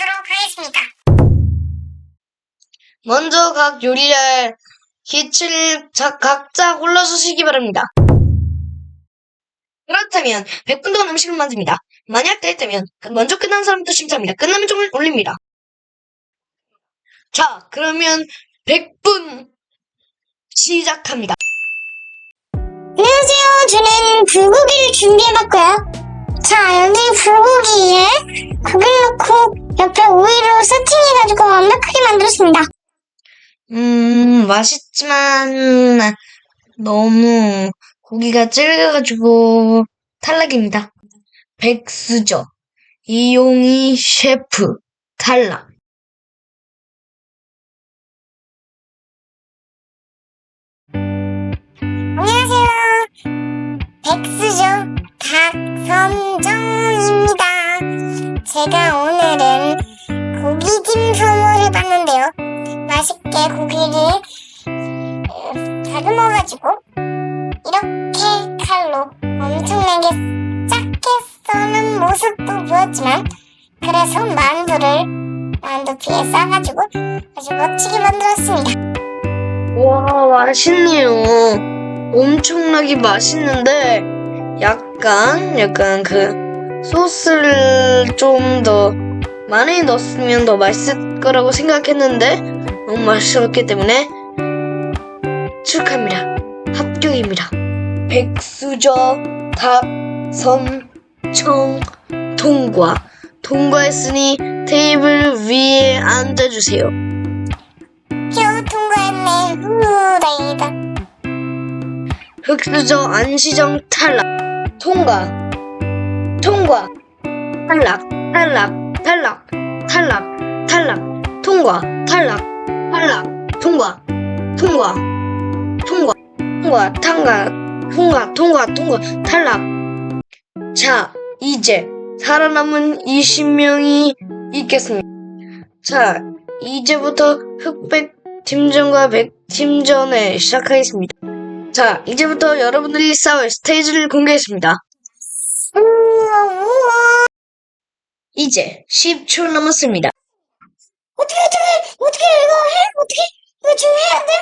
하겠습니까? 먼저 각 요리할 자- 각자 골라주시기 바랍니다. 그렇다면 100분 동안 음식을 만듭니다. 만약 됐다면 먼저 끝난 사람부터 심사합니다. 끝나면 종을 올립니다. 자, 그러면 100분 시작합니다. 안녕하세요. 저는 불고기를 준비해봤고요. 자, 여기 불고기 음, 맛있지만 너무 고기가 질겨가지고 탈락입니다. 백수저 이용희 셰프 탈락. 안녕하세요. 백수죠. 박선정입니다. 제가 오늘은 고기찜 봤는데요. 맛있게 고기를 어, 다듬어가지고 이렇게 칼로 엄청나게 작게 써는 모습도 보였지만 그래서 만두를 만두 피에 싸가지고 아주 멋지게 만들었습니다. 와, 맛있네요. 엄청나게 맛있는데 약간 약간 그 소스를 좀 더 많이 넣었으면 더 맛있을 거라고 생각했는데 너무 맛있었기 때문에 축하합니다. 합격입니다. 백수저 답선청 통과. 통과했으니 테이블 위에 앉아주세요. 겨우 통과했네. 후, 다행이다. 흑수저 안시정 탈락 통과 통과 탈락 탈락 탈락 탈락 탈락 통과 탈락 탈락 통과. 통과. 통과. 통과. 통과. 통과. 통과. 통과. 탈락. 자 이제 살아남은 20명이 있겠습니다. 자 이제부터 흑백 팀전과 백 팀전을 시작하겠습니다. 자, 이제부터 여러분들이 싸울 스테이지를 공개했습니다. 이제 10초 남았습니다. 어떻게 어떻게 어떻게 이거 해? 어떻게? 이거 지금 해야 돼?